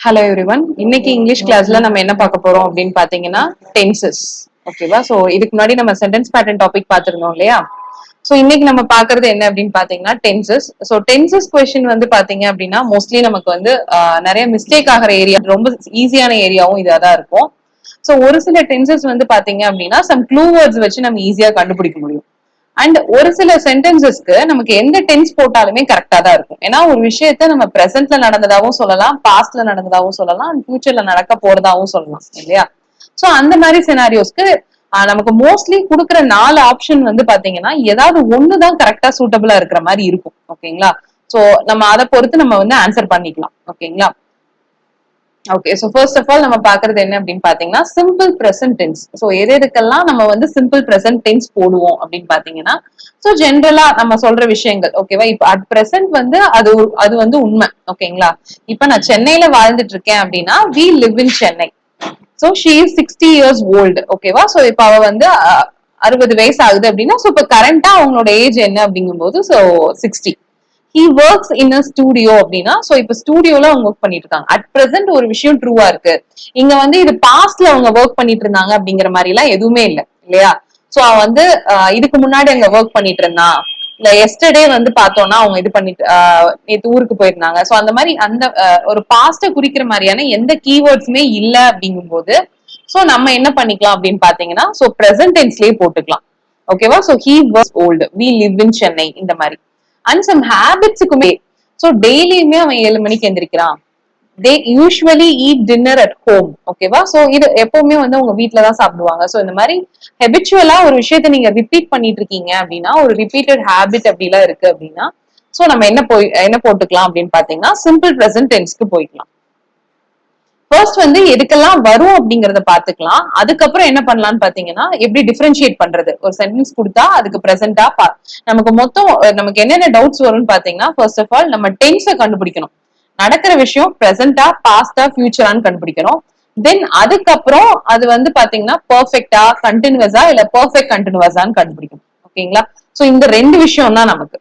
Hello everyone இன்னைக்கு English கிளாஸ்ல நம்ம என்ன பார்க்க போறோம் அப்படின்னு பாத்தீங்கன்னா டென்சஸ் ஓகேவா சோ இதுக்கு முன்னாடி நம்ம சென்டென்ஸ் பேட்டர்ன் டாபிக் பார்த்திருந்தோம் இல்லையா? சோ இன்னைக்கு நம்ம பாக்குறது என்ன அப்படின்னு பாத்தீங்கன்னா டென்சஸ் சோ டென்சஸ் கொஸ்டின் வந்து பாத்தீங்க அப்படின்னா மோஸ்ட்லி நமக்கு வந்து நிறைய மிஸ்டேக் ஆகிற ஏரியா ரொம்ப ஈஸியான ஏரியாவும் இதா தான் இருக்கும். சோ ஒரு சில டென்சஸ் வந்து பாத்தீங்க அப்படின்னா சம் க்ளூ வேர்ட்ஸ் வச்சு நம்ம ஈஸியா கண்டுபிடிக்க முடியும். அண்ட் ஒரு சில சென்டென்சஸ்க்கு நமக்கு எந்த டென்ஸ் போட்டாலுமே கரெக்டா தான் இருக்கும். ஏன்னா ஒரு விஷயத்த நம்ம பிரசன்ட்ல நடந்ததாவும் சொல்லலாம் பாஸ்ட்ல நடந்ததாவும் சொல்லலாம் அண்ட் ஃபியூச்சர்ல நடக்க போறதாவும் சொல்லலாம் இல்லையா? சோ அந்த மாதிரி சினாரியோஸ்க்கு நமக்கு மோஸ்ட்லி கொடுக்குற நாலு ஆப்ஷன் வந்து பாத்தீங்கன்னா ஏதாவது ஒண்ணுதான் கரெக்டா சூட்டபிளா இருக்கிற மாதிரி இருக்கும் ஓகேங்களா? சோ நம்ம அதை பொறுத்து நம்ம வந்து ஆன்சர் பண்ணிக்கலாம் ஓகேங்களா? Okay so first of all நம்ம பாக்குறது என்ன அப்படின்னு பாத்தீங்கன்னா சிம்பிள் பிரசன்ட் டென்ஸ் சோ எது எதுக்கெல்லாம் நம்ம வந்து சிம்பிள் பிரசன்ட் டென்ஸ் போடுவோம் அப்படின்னு பாத்தீங்கன்னா சோ ஜென்ரலா நம்ம சொல்ற விஷயங்கள் ஓகேவா இப்ப அட் பிரசன்ட் வந்து அது அது வந்து உண்மை ஓகேங்களா இப்ப நான் சென்னையில வாழ்ந்துட்டு இருக்கேன் அப்படின்னா we live in Chennai. So she is sixty years old ஓகேவா சோ இப்ப அவ வந்து அறுபது வயசு ஆகுது அப்படின்னா சோ இப்ப கரண்டா அவங்களோட ஏஜ் என்ன அப்படிங்கும்போது so sixty he works in a studio அப்படின்னா சோ இப்ப ஸ்டூடியோல அவங்க ஒர்க் பண்ணிட்டு இருக்காங்க அட் பிரசன்ட் ஒரு விஷயம் ட்ரூவா இருக்கு. இங்க வந்து இது பாஸ்ட்ல அவங்க ஒர்க் பண்ணிட்டு இருந்தாங்க அப்படிங்கிற மாதிரி எல்லாம் எதுவுமே இல்ல இல்லையா? சோ அவன் வந்து இதுக்கு முன்னாடி அங்க ஒர்க் பண்ணிட்டு இருந்தான் இல்ல எஸ்டர்டே வந்து பார்த்தோம்னா அவங்க இது பண்ணிட்டு நேற்று நேத்து ஊருக்கு போயிருந்தாங்க. சோ அந்த மாதிரி அந்த ஒரு பாஸ்ட குறிக்கிற மாதிரியான எந்த கீவேர்ட்ஸுமே இல்ல அப்படிங்கும்போது சோ நம்ம என்ன பண்ணிக்கலாம் அப்படின்னு பாத்தீங்கன்னா சோ பிரசன்ட் டென்ஸ்லயே போட்டுக்கலாம். ஓகேவா so he was old we live in Chennai இந்த மாதிரி. அண்ட் சம் ஹேபிட்ஸுக்குமே சோ டெய்லியுமே அவன் ஏழு மணிக்கு எந்திரிக்கிறான். They usually eat dinner at home ஓகேவா சோ இது எப்பவுமே வந்து உங்க வீட்ல தான் சாப்பிடுவாங்க. சோ இந்த மாதிரி ஹெபிச்சுவலா ஒரு விஷயத்த நீங்க ரிப்பீட் பண்ணிட்டு இருக்கீங்க அப்படின்னா ஒரு ரிப்பீட்டட் ஹேபிட் அப்படிலாம் இருக்கு அப்படின்னா சோ நம்ம என்ன போய் என்ன போட்டுக்கலாம் அப்படின்னு பாத்தீங்கன்னா சிம்பிள் பிரசன்ட் டென்ஸ்க்கு போய்க்கலாம். ஃபர்ஸ்ட் வந்து எதுக்கெல்லாம் வரும் அப்படிங்கறத பாத்துக்கலாம் அதுக்கப்புறம் என்ன பண்ணலாம்னு பாத்தீங்கன்னா எப்படி டிஃபரன்ஷியேட் பண்றது? ஒரு சென்டென்ஸ் கொடுத்தா அதுக்கு பிரசன்டா நமக்கு மொத்தம் நமக்கு என்னென்ன டவுட்ஸ் வரும்னு பாத்தீங்கன்னா ஃபர்ஸ்ட் ஆஃப் ஆல் நம்ம டென்ஸை கண்டுபிடிக்கணும். நடக்கிற விஷயம் பிரசன்டா பாஸ்டா ஃபியூச்சரான்னு கண்டுபிடிக்கணும். தென் அதுக்கப்புறம் அது வந்து பாத்தீங்கன்னா பர்ஃபெக்டா கண்டினியூஸா இல்ல பர்ஃபெக்ட் கண்டினியூஸான்னு கண்டுபிடிக்கணும். ஓகேங்களா? சோ இந்த ரெண்டு விஷயம் தான் நமக்கு.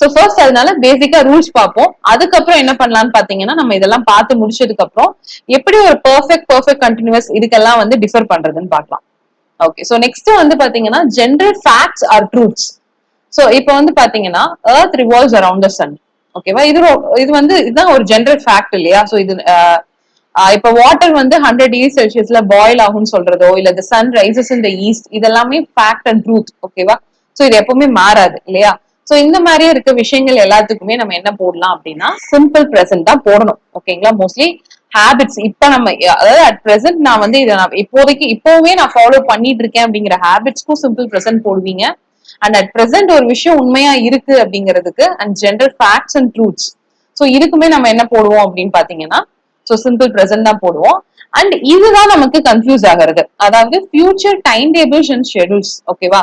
சோ ஃபர்ஸ்ட் அதனால பேசிக்கா ரூல்ஸ் பார்ப்போம். அதுக்கப்புறம் என்ன பண்ணலாம்னு பாத்தீங்கன்னா நம்ம இதெல்லாம் பார்த்து முடிச்சதுக்கு அப்புறம் எப்படி ஒரு பெர்ஃபெக்ட் பெர்ஃபெக்ட் கண்டினியூஸ் இதுக்கெல்லாம் வந்து டிஃபர் பண்றதுன்னு பார்க்கலாம். ஓகே சோ நெக்ஸ்ட் வந்து பாத்தீங்கன்னா general facts or truths so இப்போ வந்து பாத்தீங்கன்னா earth revolves around the sun ஓகேவா இது இது வந்து இதுதான் ஒரு ஜென்ரல் ஃபேக்ட் இல்லையா? சோ இது இப்போ இப்ப வாட்டர் வந்து ஹண்ட்ரட் டிகிரி செல்சியஸ்ல பாயில் ஆகும்னு சொல்றதோ இல்ல the sun rises in the east இதெல்லாமே ஃபேக்ட் அண்ட் ட்ரூத் ஓகேவா சோ இது எப்பவுமே மாறாது இல்லையா? சோ இந்த மாதிரியே இருக்க விஷயங்கள் எல்லாத்துக்குமே நம்ம என்ன போடலாம் அப்படின்னா சிம்பிள் ப்ரெசன்ட் தான் போடணும். ஓகேங்களா மோஸ்ட்லி ஹேபிட்ஸ் இப்ப நம்ம அதாவது அட் ப்ரெசென்ட் நான் வந்து இதை நான் இப்போதைக்கு இப்போவே நான் ஃபாலோ பண்ணிட்டு இருக்கேன் அப்படிங்கிற ஹேபிட்ஸ்க்கும் சிம்பிள் ப்ரெசென்ட் போடுவீங்க. அண்ட் அட் ப்ரெசென்ட் ஒரு விஷயம் உண்மையா இருக்கு அப்படிங்கிறதுக்கு and general facts and truths so இதுக்குமே நம்ம என்ன போடுவோம் அப்படின்னு பாத்தீங்கன்னா சோ சிம்பிள் ப்ரெசென்ட் தான் போடுவோம். அண்ட் இதுதான் நமக்கு கன்ஃபியூஸ் ஆகிறது. அதாவது future time tables and schedules ஓகேவா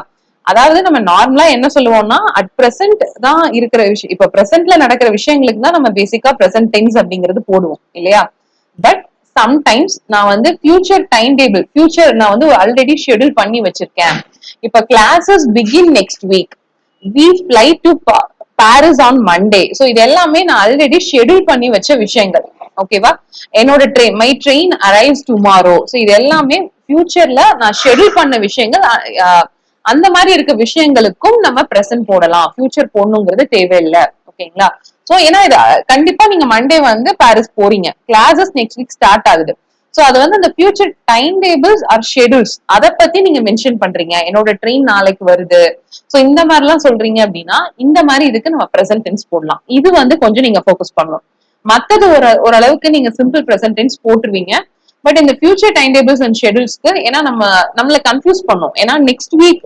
அதாவது நம்ம நார்மலா என்ன சொல்லுவோம்னா அட் பிரசன்ட் தான் இருக்கிற விஷயம். இப்ப பிரசன்ட்ல நடக்கிற விஷயங்களுக்கு தான் நம்ம பேசிக்கா பிரசன்ட் டென்ஸ் அப்படிங்கிறது போடுவோம் இல்லையா? பட் சம்டைம்ஸ் நான் வந்து ஃபியூச்சர் டைம் டேபிள் ஃபியூச்சர் நான் வந்து ஆல்ரெடி ஷெட்யூல் பண்ணி வச்சிருக்கேன். இப்ப classes begin next week we fly to Paris on Monday so இது எல்லாமே நான் ஆல்ரெடி ஷெட்யூல் பண்ணி வச்ச விஷயங்கள். ஓகேவா என்னோட train my train arrives tomorrow so இது எல்லாமே ஃபியூச்சர்ல நான் ஷெட்யூல் பண்ண விஷயங்கள் அந்த மாதிரி இருக்க விஷயங்களுக்கும் நம்ம பிரசன்ட் போடலாம். ஃபியூச்சர் போடணுங்கிறது தேவையில்லை. ஓகேங்களா? சோ ஏன்னா இது கண்டிப்பா நீங்க மண்டே வந்து பாரிஸ் போறீங்க. கிளாஸஸ் நெக்ஸ்ட் வீக் ஸ்டார்ட் ஆகுது. சோ அது வந்து அந்த future time tables or schedules அதை பத்தி நீங்க மென்ஷன் பண்றீங்க. என்னோட ட்ரெயின் நாளைக்கு வருது. சோ இந்த மாதிரி எல்லாம் சொல்றீங்க அப்படின்னா இந்த மாதிரி இதுக்கு நம்ம பிரசன்ட் டென்ஸ் போடலாம். இது வந்து கொஞ்சம் நீங்க ஃபோக்கஸ் பண்ணணும். மத்தது ஒரு ஓரளவுக்கு நீங்க சிம்பிள் பிரசன்ட் டென்ஸ் போட்டுருவீங்க. பட் இந்த ஃபியூச்சர் டைம் டேபிள்ஸ் அண்ட் ஷெடியூல்ஸ்க்கு ஏன்னா நம்ம நம்மள கன்ஃபியூஸ் பண்ணோம். ஏன்னா நெக்ஸ்ட் வீக்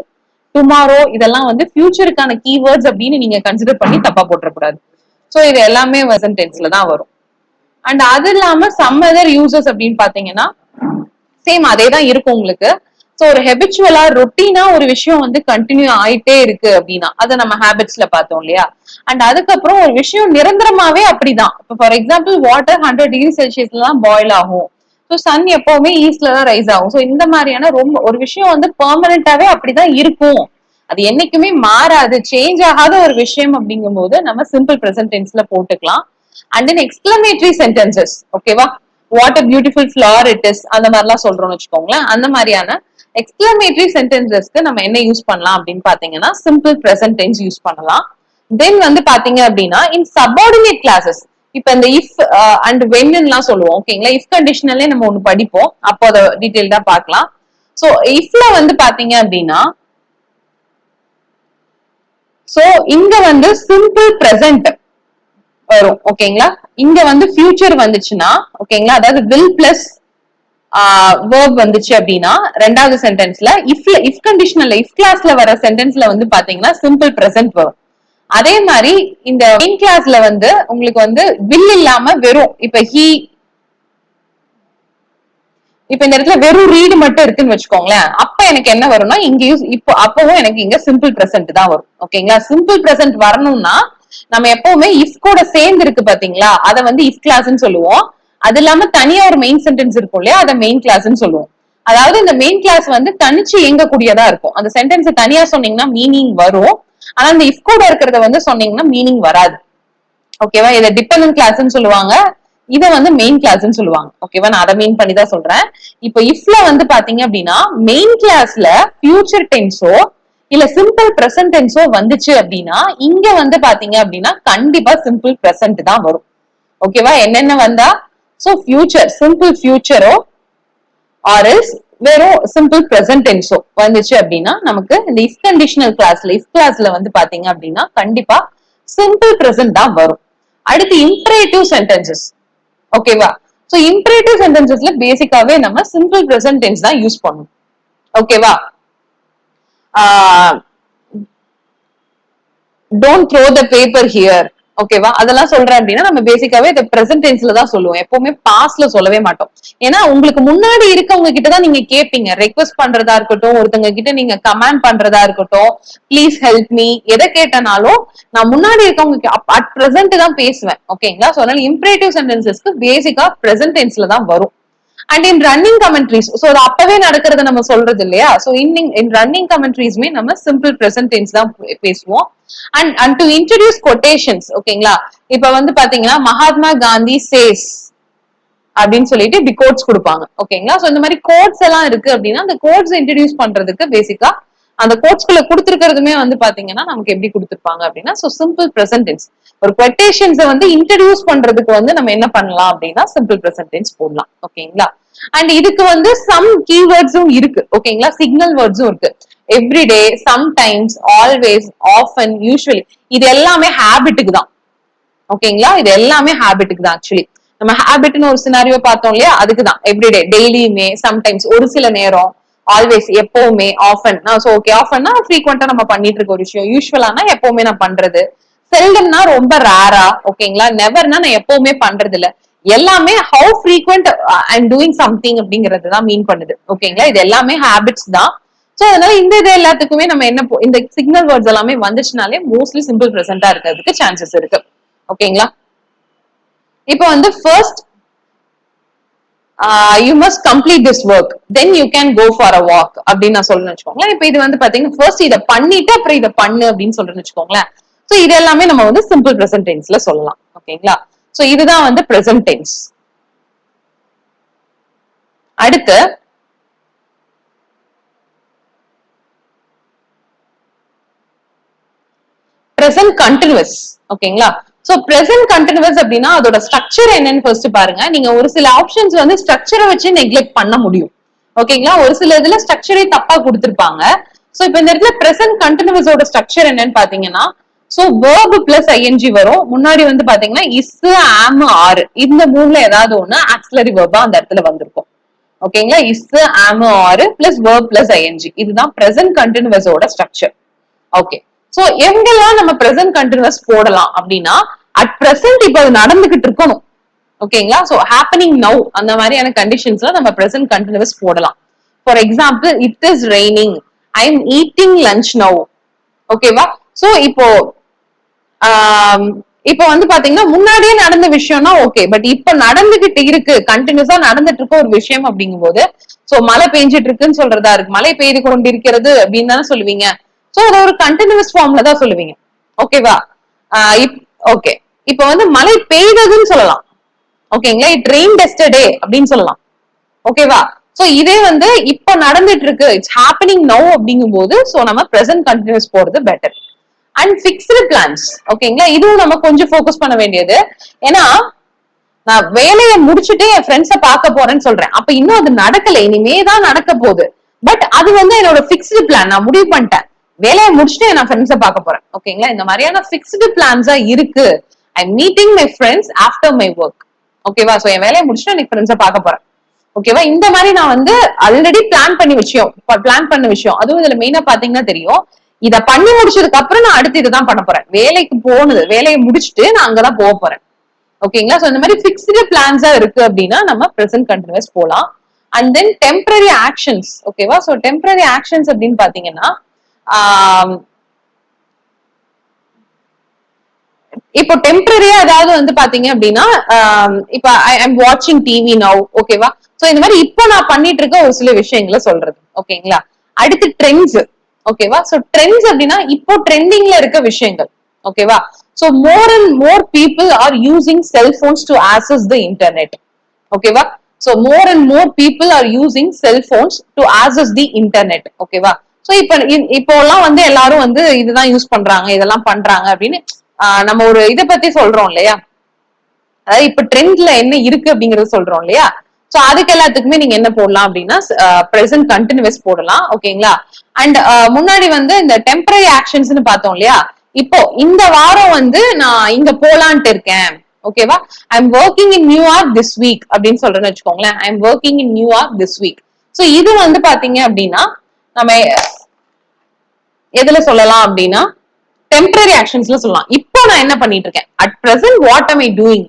டுமாரோ இதெல்லாம் வந்து ஃபியூச்சருக்கான கீவேர்ட்ஸ் அப்படின்னு நீங்க கன்சிடர் பண்ணி தப்பா போட்டுறக்கூடாது. ஸோ இது எல்லாமே வசன் டென்ஸ்ல தான் வரும். அண்ட் அது இல்லாம சம் அதர் யூசஸ் அப்படின்னு பாத்தீங்கன்னா சேம் அதே தான் இருக்கும் உங்களுக்கு. ஸோ ஒரு ஹெபிச்சுவலா ரொட்டீனா ஒரு விஷயம் வந்து கண்டினியூ ஆயிட்டே இருக்கு அப்படின்னா அதை நம்ம ஹேபிட்ஸ்ல பார்த்தோம் இல்லையா? அண்ட் அதுக்கப்புறம் ஒரு விஷயம் நிரந்தரமாவே அப்படிதான். இப்போ for example water hundred degree செல்சியஸ்ல தான் பாயில் ஆகும். ஸோ சன் எப்பவுமே ஈஸ்ட்ல தான் ரைஸ் ஆகும். ஸோ இந்த மாதிரியான ரொம்ப ஒரு விஷயம் வந்து பெர்மனண்டாவே அப்படிதான் இருக்கும். அது என்னைக்குமே மாறாது. சேஞ்ச் ஆகாத ஒரு விஷயம் அப்படிங்கும்போது நம்ம சிம்பிள் பிரசன்ட் டென்ஸ்ல போட்டுக்கலாம். அண்ட் தென் எக்ஸ்பிளமேட்டரி சென்டென்சஸ் ஓகேவா what a beautiful flower it is அந்த மாதிரிலாம் சொல்றோம்னு வச்சுக்கோங்களேன். அந்த மாதிரியான எக்ஸ்பிளமேட்டரி சென்டென்சஸ்க்கு நம்ம என்ன யூஸ் பண்ணலாம் அப்படின்னு பாத்தீங்கன்னா சிம்பிள் பிரசன்ட் டென்ஸ் யூஸ் பண்ணலாம். தென் வந்து பாத்தீங்க அப்படின்னா இன் சபார்டினேட் கிளாஸஸ் இப்ப இந்த இஃப் அண்ட் வென்லாம் சொல்லுவோம் ஓகேங்களா? இஃப் கண்டிஷனல்ல நம்ம ஒண்ணு படிப்போம். அப்போ அதை டீட்டெயில்டா பாக்கலாம் சோ இஃப்ல வந்து பாத்தீங்க அப்படின்னா சோ இங்க வந்து சிம்பிள் பிரசன்ட் வரும் ஓகேங்களா? இங்க வந்து ஃபியூச்சர் வந்துச்சுன்னா ஓகேங்களா? அதாவது வில் பிளஸ் வேர்ப் வந்துச்சு அப்படின்னா ரெண்டாவது சென்டென்ஸ்ல இஃப்ல இஃப் கண்டிஷனல்ல இஃப் கிளாஸ்ல வர சென்டென்ஸ்ல வந்து பாத்தீங்கன்னா சிம்பிள் பிரசன்ட் வரும். அதே மாதிரி இந்த மெயின் கிளாஸ்ல வந்து உங்களுக்கு வந்து வில் இல்லாம வெறும் இப்ப ஹி இப்ப இந்த இடத்துல வெறும் ரீடு மட்டும் இருக்குன்னு வச்சுக்கோங்களேன். அப்ப எனக்கு என்ன வரும்னா இங்க யூஸ் இப்போ அப்பவும் எனக்கு இங்க சிம்பிள் பிரசன்ட் தான் வரும். ஓகேங்களா சிம்பிள் பிரசன்ட் வரணும்னா நம்ம எப்பவுமே இஃப் கூட சேர்ந்து இருக்கு பாத்தீங்களா? அதை வந்து இஃப் கிளாஸ்ன்னு சொல்லுவோம். அது இல்லாம தனியா ஒரு மெயின் சென்டென்ஸ் இருக்கும் இல்லையா? அதை மெயின் கிளாஸ்ன்னு சொல்லுவோம். அதாவது இந்த மெயின் கிளாஸ் வந்து தனிச்சு இயங்கக்கூடியதா இருக்கும். அந்த சென்டென்ஸ் தனியா சொன்னீங்கன்னா மீனிங் வரும். ஆனா இந்த இஃப் கூட இருக்கிறத வந்து சொன்னீங்கன்னா மீனிங் வராது. ஓகேவா இதை டிபெண்டன்ட் கிளாஸ்ன்னு சொல்லுவாங்க. இத வந்து மெயின் கிளாஸ்ன்னு சொல்லுவாங்க. ஓகேவா நான் அதை மீன் பண்ணி தான் சொல்றேன். இப்போ இஃப்ல வந்து பாத்தீங்க அப்படின்னா மெயின் கிளாஸ்ல ஃபியூச்சர் டென்ஸோ இல்ல சிம்பிள் பிரசன்ட் டென்ஸோ வந்துச்சு அப்படின்னா இங்க வந்து பாத்தீங்க அப்படின்னா கண்டிப்பா சிம்பிள் பிரசன்ட் தான் வரும். ஓகேவா என்னென்ன வந்தா? சோ ஃபியூச்சர் சிம்பிள் ஃபியூச்சரோ இஸ் வெறும் சிம்பிள் பிரசன்ட் டென்ஸோ வந்துச்சு அப்படின்னா நமக்கு இந்த இஃப் கண்டிஷனல் கிளாஸ்ல இஃப் கிளாஸ்ல வந்து பாத்தீங்க அப்படின்னா கண்டிப்பா சிம்பிள் பிரசன்ட் தான் வரும். அடுத்து இம்பரேட்டிவ் சென்டென்சஸ் ஓகேவா சோ இம்பரேட்டிவ் சென்டென்சஸ்ல பேசிக்காவே நம்ம சிம்பிள் பிரசன்ட் டென்ஸ் தான் யூஸ் பண்ணும் ஓகேவா don't throw the paper here ஓகேவா? அதெல்லாம் சொல்றேன் அப்படின்னா நம்ம பேசிக்காவே இதை பிரசன்ட் டென்ஸ்ல தான் சொல்லுவோம். எப்பவுமே பாஸ்ட்ல சொல்லவே மாட்டோம். ஏன்னா உங்களுக்கு முன்னாடி இருக்கவங்க கிட்ட தான் நீங்க கேட்பீங்க ரெக்வஸ்ட் பண்றதா இருக்கட்டும் ஒருத்தவங்க கிட்ட நீங்க கமெண்ட் பண்றதா இருக்கட்டும் ப்ளீஸ் ஹெல்ப் மீ எதை கேட்டனாலும் நான் முன்னாடி இருக்கவங்க அட் பிரசன்ட் தான் பேசுவேன். ஓகேங்களா? ஸோ அதனால இம்பரேட்டிவ் சென்டென்சஸ்க்கு பேசிக்கா பிரசன்ட் டென்ஸ்ல தான் வரும். And in running commentaries so அது அப்பவே நடக்கிறத நம்ம சொல்றது இல்லையா? ஸோ இன்னிங் இன் ரன்னிங் கமெண்ட்ரிஸ்மே நம்ம சிம்பிள் பிரசன்ட் டென்ஸ் தான் பேசுவோம். And and to introduce quotations ஓகேங்களா? இப்ப வந்து பாத்தீங்கன்னா மகாத்மா காந்தி சேஸ் அப்படின்னு சொல்லிட்டு இப்படி கோட்ஸ் கொடுப்பாங்க. ஓகேங்களா? சோ இந்த மாதிரி கோட்ஸ் எல்லாம் இருக்கு அப்படின்னா அந்த கோட்ஸ் இன்ட்ரடியூஸ் பண்றதுக்கு பேசிக்கா அந்த கோட்ஸ்குள்ள கொடுத்துருக்கிறதுமே வந்து பாத்தீங்கன்னா நமக்கு எப்படி கொடுத்துருப்பாங்க அப்படின்னா சோ சிம்பிள் பிரசன்டென்ஸ் ஒரு கொட்டேஷன்ஸை வந்து இன்ட்ரடியூஸ் பண்றதுக்கு வந்து நம்ம என்ன பண்ணலாம் அப்படின்னா சிம்பிள் பிரசன்டென்ஸ் போடலாம். ஓகேங்களா அண்ட் இதுக்கு வந்து சம் கீவேர்ட்ஸும் இருக்கு. ஓகேங்களா சிக்னல் வேர்ட்ஸும் இருக்கு. Everyday sometimes always often usually இது எல்லாமே ஹேபிட்டுக்கு தான். ஓகேங்களா இது எல்லாமே ஹேபிட்டுக்கு தான் ஆக்சுவலி நம்ம ஹேபிட்னு ஒரு சினாரியோ பார்த்தோம் இல்லையா? அதுக்கு தான். எவ்ரிடே டெய்லியுமே சம்டைம்ஸ் ஒரு சில நேரம் ஆல்வேஸ் எப்பவுமே ஆஃபன் ஸோ ஓகே ஆஃபன்னா ஃப்ரீக்வெண்டா நம்ம பண்ணிட்டு இருக்க ஒரு விஷயம். யூஸ்வலானா எப்பவுமே நான் பண்றது. செல்டம்னா ரொம்ப ரேரா ஓகேங்களா நெவர்னா நான் எப்பவுமே பண்றது இல்ல எல்லாமே how frequent I am doing something அப்படிங்கறது தான் மீன் பண்ணுது. ஓகேங்களா இது எல்லாமே ஹேபிட்ஸ் தான். சோ அதனால இந்த இது எல்லாத்துக்குமே நம்ம என்ன இந்த சிக்னல் வேர்ட்ஸ் எல்லாமே வந்துச்சுனாலே மோஸ்ட்லி சிம்பிள் ப்ரெசென்டா இருக்கிறதுக்கு சான்சஸ் இருக்கு. ஓகேங்களா இப்போ வந்து first you must complete this work then you can go for a walk அப்படின்னு நான் சொல்றேன்னு வச்சுக்கோங்களேன். இப்போ இது வந்து பாத்தீங்கன்னா ஃபர்ஸ்ட் இதை பண்ணிட்டு அப்புறம் இதை பண்ணு அப்படின்னு சொல்றேன்னு வச்சுக்கோங்களேன். ஸோ இது எல்லாமே நம்ம வந்து சிம்பிள் பிரசன்ட் டென்ஸ்ல சொல்லலாம். ஓகேங்களா? சோ இதுதான் வந்து பிரசன்ட் டென்ஸ் அடுத்து பிரசன்ட் கண்டினியூஸ் ஓகேங்களா? சோ பிரசன்ட் கண்டினியூஸ் அப்படின்னா அதோட ஸ்ட்ரக்சர் என்னன்னு ஃபர்ஸ்ட் பாருங்க. நீங்க ஒரு சில ஆப்ஷன்ஸ் வந்து ஸ்ட்ரக்சரை வச்சு நெக்லெக்ட் பண்ண முடியும். ஓகேங்களா ஒரு சில இதுல ஸ்ட்ரக்சரே தப்பா கொடுத்துருப்பாங்க. சோ இப்போ இந்த இடத்துல பிரசன்ட் கண்டினியூஸோட ஸ்ட்ரக்சர் என்னன்னு பாத்தீங்கன்னா சோ வேர்பு பிளஸ் ஐஎன்ஜி வரும். முன்னாடி வந்து பாத்தீங்கன்னா இஸ் ஆம் ஆறு இந்த மூணுல ஏதாவது ஒண்ணு ஆக்சிலரி வேர்பா அந்த இடத்துல வந்திருக்கும். ஓகேங்களா is am are plus verb plus ING இதுதான் பிரசன்ட் கண்டினியூஸோட ஸ்ட்ரக்சர் ஓகே சோ எங்கெல்லாம் நம்ம பிரசன்ட் கண்டினியூஸ் போடலாம் அப்படின்னா அட் பிரசன்ட் இப்ப அது நடந்துகிட்டு இருக்கணும். ஓகேங்களா சோ ஹேப்பனிங் நவ் அந்த மாதிரியான கண்டிஷன்ஸ்ல நம்ம பிரசன்ட் கண்டினியூஸ் போடலாம். For example it is raining I am eating lunch now ஓகேவா சோ இப்போ இப்போ வந்து பாத்தீங்கன்னா முன்னாடியே நடந்த விஷயம்னா ஓகே பட் இப்ப நடந்துகிட்டு இருக்கு கண்டினியூஸா நடந்துட்டு இருக்க ஒரு விஷயம் அப்படிங்கும்போது சோ மழை பெஞ்சிட்டு இருக்குன்னு சொல்றதா இருக்கு. மழை பெய்து கொண்டிருக்கிறது அப்படின்னு தானே சொல்லுவீங்க. சோ அதை ஒரு கண்டினியூஸ் ஃபார்ம்ல தான் சொல்லுவீங்க. ஓகேவா ஓகே இப்ப வந்து மழை பெய்ததுன்னு சொல்லலாம். ஓகேங்களா இட் ரெயின் டெஸ்டடே அப்படின்னு சொல்லலாம். ஓகேவா சோ இதே வந்து இப்ப நடந்துட்டு இருக்கு இட்ஸ் ஹாப்பனிங் நோ அப்படிங்கும் போது சோ நம்ம பிரசன்ட் கண்டினியூஸ் போறது பெட்டர் அண்ட் பிக்ஸ்டு பிளான்ஸ் ஓகேங்களா இதுவும் நம்ம கொஞ்சம் ஃபோக்கஸ் பண்ண வேண்டியது. ஏன்னா நான் வேலையை முடிச்சுட்டு என் ஃப்ரெண்ட்ஸை பார்க்க போறேன்னு சொல்றேன். அப்ப இன்னும் அது நடக்கல. இனிமே தான் நடக்க போகுது. பட் அது வந்து என்னோட பிக்ஸ்டு பிளான் நான் முடிவு பண்ணிட்டேன். வேலையை முடிச்சுட்டு நான் ஃப்ரெண்ட்ஸை பார்க்க போறேன். ஓகேங்களா இந்த மாதிரியான பிக்ஸ்டு பிளான்ஸா இருக்கு. I'm meeting my friends after my work ஓகேவா சோ என் வேலையை முடிச்சுட்டு எனக்கு ஃப்ரெண்ட்ஸை பார்க்க போறேன். ஓகேவா இந்த மாதிரி நான் வந்து ஆல்ரெடி பிளான் பண்ணி விஷயம் பிளான் பண்ண விஷயம். அதுவும் இதுல மெயினா பாத்தீங்கன்னா தெரியும். இத பண்ணி முடிச்சதுக்கு அப்புறம் நான் அடுத்து இதுதான் பண்ண போறேன். வேலைக்கு போனது வேலையை முடிச்சுட்டு நான் அங்கதான் போக போறேன். ஓகேங்களா சோ இந்த மாதிரி பிக்ஸ்டு பிளான்ஸா இருக்கு அப்படின்னா நம்ம பிரசன்ட் கண்டினியூஸ் போலாம். அண்ட் தென் டெம்பரரி ஆக்ஷன்ஸ் ஓகேவா சோ டெம்பரரி ஆக்ஷன்ஸ் அப்படின்னு பாத்தீங்கன்னா ஆம், இப்போ டெம்பரரியா ஏதாவது வந்து பாத்தீங்க அப்படின்னா இப்ப ஐ எம் வாட்சிங் டிவி நவ் ஓகேவா சோ இந்த மாதிரி இப்போ நான் பண்ணிட்டு இருக்க ஒரு சில விஷயங்களை சொல்றது ஓகேங்களா? அடுத்து ட்ரெண்ட்ஸ் ஓகேவா சோ ட்ரெண்ட்ஸ் அப்படின்னா இப்போ ட்ரெண்டிங்ல இருக்க விஷயங்கள் ஓகேவா so more and more people are using cellphones to access the internet ஓகேவா so more and more people are using cellphones to access the internet ஓகேவா சோ இப்ப இப்போ எல்லாம் வந்து எல்லாரும் வந்து இதுதான் யூஸ் பண்றாங்க இதெல்லாம் பண்றாங்க அப்படின்னு நம்ம ஒரு இதை பத்தி சொல்றோம் இல்லையா? அதாவது இப்ப ட்ரெண்ட்ல என்ன இருக்கு அப்படிங்கறத சொல்றோம் இல்லையா? சோ அதுக்கு எல்லாத்துக்குமே நீங்க என்ன போடலாம் அப்படின்னா பிரசன்ட் கண்டினியூஸ் போடலாம் ஓகேங்களா? அண்ட் முன்னாடி வந்து இந்த டெம்பரரி ஆக்ஷன்ஸ்னு பார்த்தோம் இல்லையா? இப்போ இந்த வாரம் வந்து நான் இங்க போலான்ட்டு இருக்கேன் ஓகேவா? I am working in New York this week அப்படின்னு சொல்றேன்னு வச்சுக்கோங்களேன். I am working in New York this week so இது வந்து பாத்தீங்க அப்படின்னா நம்ம எதுல சொல்லலாம் அப்படின்னா டெம்பரரி ஆக்ஷன்ஸ்ல சொல்லலாம். இப்போ நான் என்ன பண்ணிட்டு இருக்கேன் at present what I doing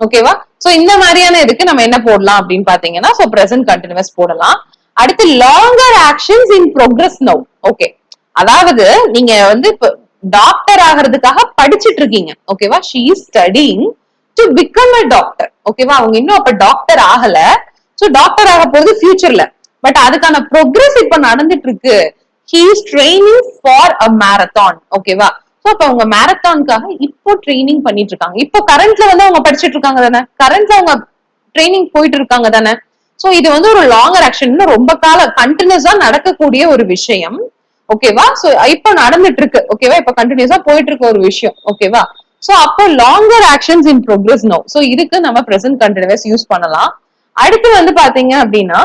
ஓகேவா சோ இந்த மாதிரியான இதுக்கு நம்ம என்ன போடலாம் அப்படின்னு பாத்தீங்கன்னா சோ பிரசன்ட் கண்டினியூஸ் போடலாம். அடுத்து longer actions in progress now okay அதாவது நீங்க வந்து இப்ப டாக்டர் ஆகிறதுக்காக படிச்சிட்டு இருக்கீங்க ஓகேவா she studying to become a doctor ஓகேவா அவங்க இன்னும் அப்ப டாக்டர் ஆகல. சோ டாக்டர் ஆக போகுது ஃபியூச்சர்ல பட் அதுக்கான ப்ரோக்ரஸ் இப்ப நடந்துட்டு இருக்கு he's is training for a marathon ஓகேவா சோ அப்போ அவங்க மேரத்தானுக்காக இப்போ ட்ரைனிங் பண்ணிட்டு இருக்காங்க இப்போ கரண்ட்ல வந்து அவங்க படிச்சிட்டு இருக்காங்க தானே? கரண்ட்ல அவங்க ட்ரைனிங் போயிட்டு இருக்காங்க தானே? சோ இது வந்து ஒரு லாங்கர் ஆக்ஷன் ரொம்ப கால கண்டினியூஸா நடக்கக்கூடிய ஒரு விஷயம். ஓகேவா சோ இப்போ நடந்துட்டு இருக்கு ஓகேவா இப்ப கண்டினியூஸா போயிட்டு இருக்க ஒரு விஷயம். ஓகேவா சோ அப்போ longer actions in progress no so இதுக்கு நம்ம ப்ரெசென்ட் கண்டினியூஸ் யூஸ் பண்ணலாம். அடுத்து வந்து பாத்தீங்க அப்படின்னா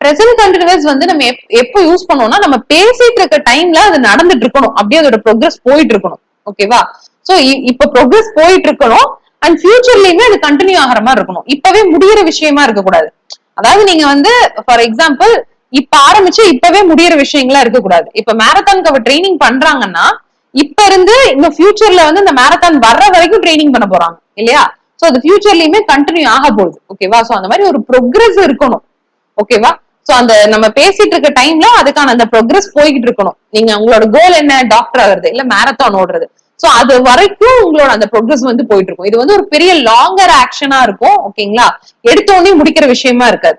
ப்ரெசன்ட் கண்டினியூஸ் வந்து நம்ம எப்போ யூஸ் பண்ணோம்னா நம்ம பேசிட்டு இருக்க டைம்ல அது நடந்துட்டு இருக்கணும். அப்படியே அதோட ப்ரோக்ரஸ் போயிட்டு இருக்கணும். ஓகேவா சோ இப்ப ப்ரோக்ரஸ் போயிட்டு இருக்கணும். அண்ட் ஃபியூச்சர்லயுமே அது கண்டினியூ ஆகிற மாதிரி இருக்கணும். இப்பவே முடியற விஷயமா இருக்கக்கூடாது. அதாவது நீங்க வந்து ஃபார் எக்ஸாம்பிள் இப்ப ஆரம்பிச்சு இப்பவே முடியற விஷயங்களா இருக்கக்கூடாது. இப்ப மேரத்தானுக்கு அவ ட்ரைனிங் பண்றாங்கன்னா இப்ப இருந்து இந்த ஃபியூச்சர்ல வந்து இந்த மேரத்தான் வர்ற வரைக்கும் ட்ரைனிங் பண்ண போறாங்க. இல்லையா? சோ அது ஃபியூச்சர்லயுமே கண்டினியூ ஆக போகுது. ஓகேவா சோ அந்த மாதிரி ஒரு ப்ரோக்ரஸ் இருக்கணும். ஓகேவா சோ அந்த நம்ம பேசிட்டு இருக்க டைம்ல அதுக்கான அந்த ப்ரோக்ரஸ் போய்கிட்டு இருக்கணும். நீங்க உங்களோட கோல் என்ன? டாக்டர் ஆகுறது இல்ல மேரத்தான் ஓடுறது. சோ அது வரைக்கும் உங்களோட அந்த ப்ரோக்ரஸ் வந்து போயிட்டு இருக்கும். இது வந்து ஒரு பெரிய லாங்கர் ஆக்ஷனா இருக்கும் ஓகேங்களா எடுத்த உடனே முடிக்கிற விஷயமா இருக்காது.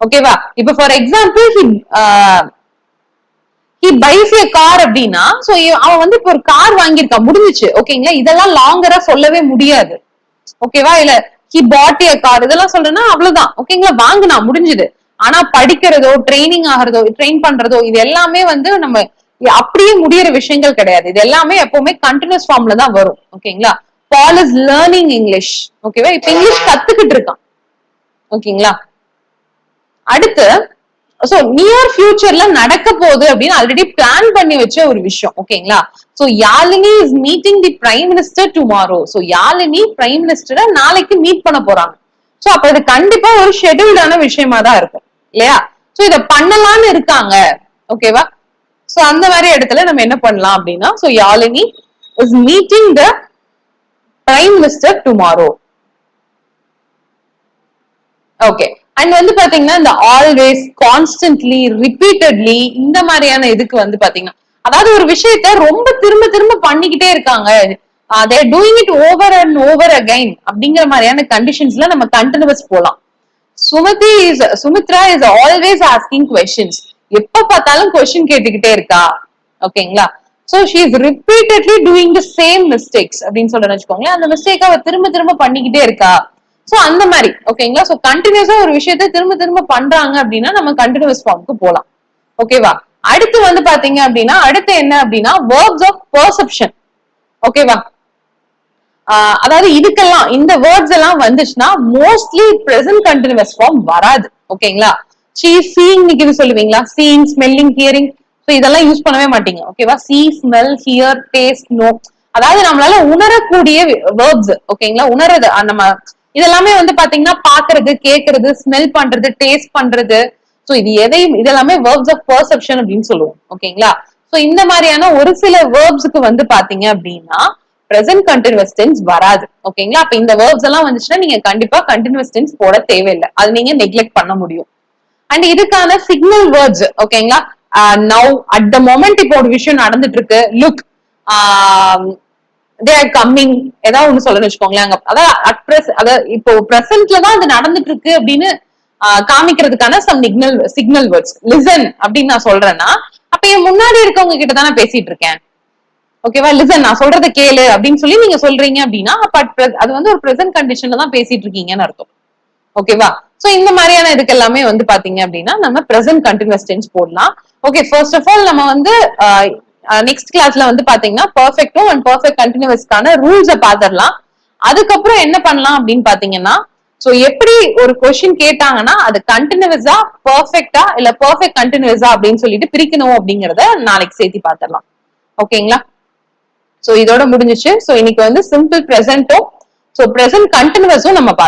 ஓகேவா இப்ப for example he he buys a car அப்படின்னா சோ அவன் வந்து இப்ப ஒரு கார் வாங்கியிருக்கான் முடிஞ்சுச்சு ஓகேங்களா இதெல்லாம் லாங்கரா சொல்லவே முடியாது. ஓகேவா இல்ல ஹி பாட் ஏ கார் இதெல்லாம் சொல்றேன்னா அவ்வளவுதான் ஓகேங்களா வாங்குனா முடிஞ்சுது. ஆனா படிக்கிறதோ ட்ரைனிங் ஆகுறதோ ட்ரெயின் பண்றதோ இது எல்லாமே வந்து நம்ம அப்படியே முடியற விஷயங்கள் கிடையாது. இது எல்லாமே எப்பவுமே கண்டினியூஸ் ஃபார்ம்ல தான் வரும். ஓகேங்களா? பால் இஸ் லேர்னிங் இங்கிலீஷ் ஓகேவா? இப்ப இங்கிலீஷ் கத்துக்கிட்டு இருக்கான். ஓகேங்களா? அடுத்து சோ நியர் ஃபியூச்சர்ல நடக்க போகுது அப்படின்னு ஆல்ரெடி பிளான் பண்ணி வச்ச ஒரு விஷயம். ஓகேங்களா? So Yazhini is meeting the prime minister tomorrow so Yazhini prime மினிஸ்டரை நாளைக்கு மீட் பண்ண போறாங்க. சோ அப்ப இது கண்டிப்பா ஒரு ஷெட்யூல்டான விஷயமா தான் இருக்கும். இல்லையா? சோ இத பண்ணலாம்னு இருக்காங்க. ஓகேவா சோ அந்த மாதிரி இடத்துல நம்ம என்ன பண்ணலாம் அப்படின்னா so Yazhini is meeting the prime minister tomorrow okay and வந்து பாத்தீங்கன்னா இந்த ஆல்வேஸ் கான்ஸ்டன்ட்லி ரிப்பீட்டட்லி இந்த மாதிரியான இதுக்கு வந்து பாத்தீங்கன்னா அதாவது ஒரு விஷயத்த ரொம்ப திரும்ப திரும்ப பண்ணிக்கிட்டே இருக்காங்க. They're doing it over and over again அப்படிங்கிற மாதிரியான கண்டிஷன்ஸ்ல நம்ம கண்டினியூஸ் போலாம் Sumathi is Sumitra is always asking questions எப்ப பார்த்தாலும் கொஸ்டின் கேட்டுக்கிட்டே இருக்கா? ஓகேங்களா so she is repeatedly doing the same mistakes அப்படின்னு சொல்றேன்னு வச்சுக்கோங்களேன். அந்த மிஸ்டேக் அவ திரும்ப திரும்ப பண்ணிக்கிட்டே இருக்கா. சோ அந்த மாதிரி. ஓகேங்களா சோ கண்டினியூஸா ஒரு விஷயத்த திரும்ப திரும்ப பண்றாங்க அப்படின்னா நம்ம கண்டினியூஸ் ஃபார்முக்கு போலாம். ஓகேவா அடுத்து வந்து பாத்தீங்க அப்படின்னா அடுத்து என்ன அப்படின்னா வேர்ப்ஸ் ஆஃப் பர்செப்ஷன் ஓகேவா அதாவது இதுக்கெல்லாம் இந்த வேர்ட்ஸ் எல்லாம் வந்துச்சுன்னா மோஸ்ட்லி பிரசன்ட் கண்டினியூஸ் ஃபார்ம் வராது. ஓகேங்களா? ஷீ சீங் சொல்லுவீங்களா? சீங் ஸ்மெல்லிங் ஹியரிங் ஸோ இதெல்லாம் யூஸ் பண்ணவே மாட்டீங்க. ஓகேவா see smell hear taste no அதாவது நம்மளால உணரக்கூடிய வேர்ப்ஸ் ஓகேங்களா? உணர்றது நம்ம இதெல்லாமே வந்து பாத்தீங்கன்னா பாக்குறது கேக்குறது ஸ்மெல் பண்றது டேஸ்ட் பண்றது. ஸோ இது எதையும் இதெல்லாமே வேர்ப்ஸ் ஆஃப் பர்செப்ஷன் அப்படின்னு சொல்லுவோம். ஓகேங்களா? சோ இந்த மாதிரியான ஒரு சில வேர்ப்ஸ்க்கு வந்து பாத்தீங்க அப்படின்னா பிரசன்ட் கண்டினியூஸ் டென்ஸ் வராது. ஓகேங்களா அப்ப இந்த வேர்ப்ஸ் எல்லாம் வந்துச்சுன்னா நீங்க கண்டிப்பா கண்டினியூஸ் டென்ஸ் போட தேவையில்லை. அது நீங்க நெக்லெக்ட் பண்ண முடியும். அண்ட் இதுக்கான சிக்னல் வேர்ட்ஸ் ஓகேங்களா நவ் அட் த மொமெண்ட் இப்போ ஒரு விஷயம் நடந்துட்டு இருக்கு look they um, are coming ஏதாவது ஒண்ணு சொல்லணும்னு வச்சுக்கோங்களேன். அங்க அதான் அட் பிரஸ் அதாவது இப்போ பிரசன்ட்ல தான் அது நடந்துட்டு இருக்கு அப்படின்னு uh, காமிக்கிறதுக்கான some signal signal words listen அப்படின்னு நான் சொல்றேன்னா அப்ப என் முன்னாடி இருக்கவங்க கிட்ட தானே பேசிட்டு இருக்கேன். ஓகேவா லிசன் நான் சொல்றத கேளு அப்படின்னு சொல்லி நீங்க சொல்றீங்க அப்படின்னா அப்ப அது வந்து ஒரு பிரசன்ட் கண்டிஷன்ல தான் பேசிட்டு இருக்கீங்கன்னு அர்த்தம் ஓகேவா சோ இந்த மாதிரியான இதுக்கு எல்லாமே வந்து பாத்தீங்க அப்படின்னா நம்ம பிரசன்ட் கண்டினியூஸ் டென்ஸ் போடலாம். ஓகே ஃபர்ஸ்ட் ஆஃப் ஆல் நம்ம வந்து நெக்ஸ்ட் கிளாஸ்ல வந்து பாத்தீங்கன்னா பர்ஃபெக்டும் அண்ட் பர்ஃபெக்ட் கண்டினியூஸ்க்கான ரூல்ஸை பாத்திரலாம். அதுக்கப்புறம் என்ன பண்ணலாம் அப்படின்னு பாத்தீங்கன்னா சோ எப்படி ஒரு கொஸ்டின் கேட்டாங்கன்னா அது கண்டினியூஸா பர்ஃபெக்டா இல்ல பர்ஃபெக்ட் கண்டினியூஸா அப்படின்னு சொல்லிட்டு பிரிக்கணும் அப்படிங்கறத நாளைக்கு சேர்த்து பாத்திரலாம். ஓகேங்களா சோ இதோட முடிஞ்சுச்சு. சோ இன்னைக்கு வந்து சிம்பிள் பிரசன்ட்டும் சோ பிரசன்ட் கண்டினியூஸும் நம்ம பார்த்தோம்